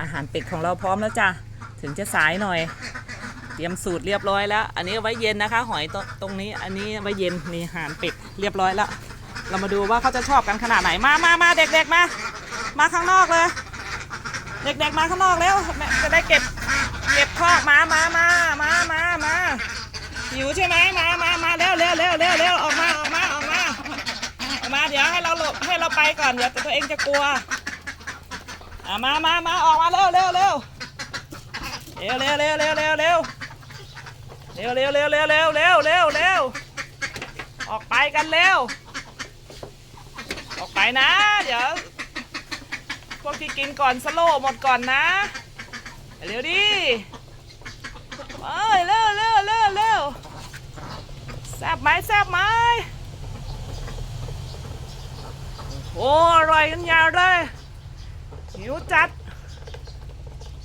อาหารเป็ดของเราพร้อมแล้วจ้ะ ถึงจะสายหน่อย เตรียมสูตรเรียบร้อยแล้ว อันนี้ไว้เย็นนะคะ หอยตรงนี้ อันนี้ไว้เย็นนี่อาหารเป็ดเรียบร้อยแล้ว เรามาดูว่าเขาจะชอบกันขนาดไหน มามามาเด็กๆมา มาข้างนอกเลย เด็กๆมาข้างนอกแล้วจะได้เก็บเก็บคอกมามามามามามาหิวใช่ไหมมามามาเร็วเร็วเร็วเร็วเร็วออกมาออกมาออกมาออกมา เดี๋ยวให้เราหลบให้เราไปก่อนเดี๋ยวตัวเองจะกลัว อะมามามาออกมาเร็วเร็วเร็วเร็วเร็วเร็วเร็วเร็วเร็วเร็วเร็วเร็วเร็วเร็วเร็วเร็วออกไปกันเร็ว ออกไปนะ เดี๋ยวพวกที่กินก่อนสโลหมดก่อนนะ เร็วดิเอ้ยเร็วเร็วเร็วเร็วแซบไหมแซบไหมโอ้อร่อยกันยาวเลย วจัด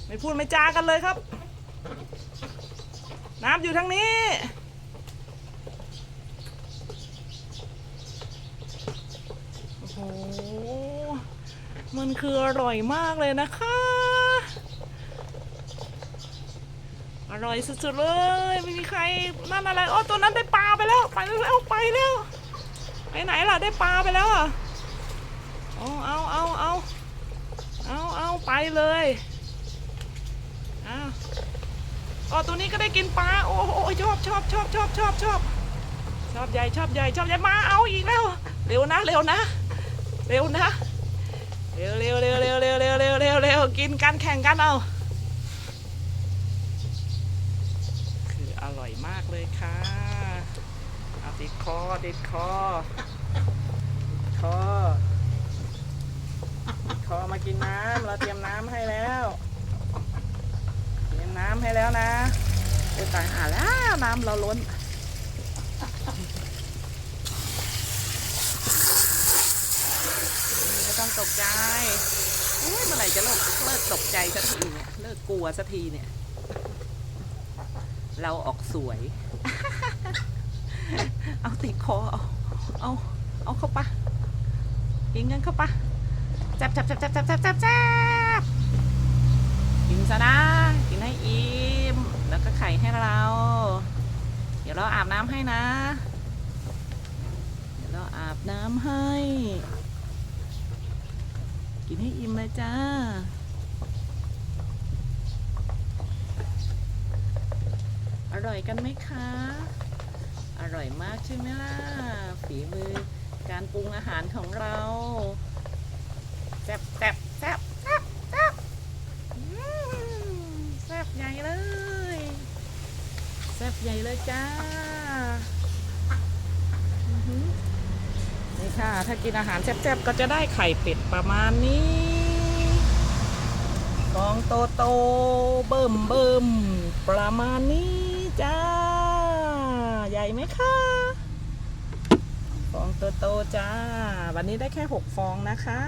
ไม่พูดไม่จากันเลยครับ น้ำอยู่ทางนี้ โอ้โห มันคืออร่อยมากเลยนะคะ อร่อยสุดๆเลย ไม่มีใครนั่นอะไรโอ้ตัวนั้นได้ปลาไปแล้ว ไปแล้วไปแล้วไปไหนล่ะได้ปลาไปแล้วอะเอาเอาเอาเอา เอาเอาไปเลยอ้าวอ๋อตัวนี้ก็ได้กินปลา โอ้โหชอบชอบชอบชอบชอบชอบชอบใหญ่ชอบใหญ่ชอบใหญ่มาเอาอีกแล้ว เร็วนะเร็วนะ เร็วนะ เร็วเร็วเร็วเร็วเร็วเร็วเร็วเร็วเร็วกินกันแข่งกันเอาคืออร่อยมากเลยค่ะเอาติดคอติดคอติดคอ ติดคอมากินน้ำเราเตรียมน้ำให้แล้ว เตรียมน้ำให้แล้วนะโอ้ยตายหาแล้วน้ำเราล้นไม่ต้องตกใจโอ้ยเมื่อไหร่จะเลิกเลิกตกใจสักทีเนี่ยเลิกกลัวสักทีเนี่ย เราออกสวย เอาติดคอเอาเอาเอาเข้าปะกินกันเข้าปะ จับจับจับจับจับจับจับจับกินซะนะกินให้อิ่มแล้วก็ไข่ให้เรา เดี๋ยวเราอาบน้ำให้นะ เดี๋ยวเราอาบน้ำให้ กินให้อิ่มเลยจ้าอร่อยกันไหมคะ อร่อยมากใช่ไหมล่ะ ฝีมือการปรุงอาหารของเราแซ่บแซ่บแซ่บแซ่บแซ่บอืมแซ่บใหญ่เลย แซ่บใหญ่เลยจ้านี่ค่ะ ถ้ากินอาหารแซ่บๆก็จะได้ไข่เป็ดประมาณนี้ฟองโตโตเบิ่มเบิ่มประมาณนี้จ้า ใหญ่ไหมคะฟองโตโตจ้า วันนี้ได้แค่6ฟองนะคะ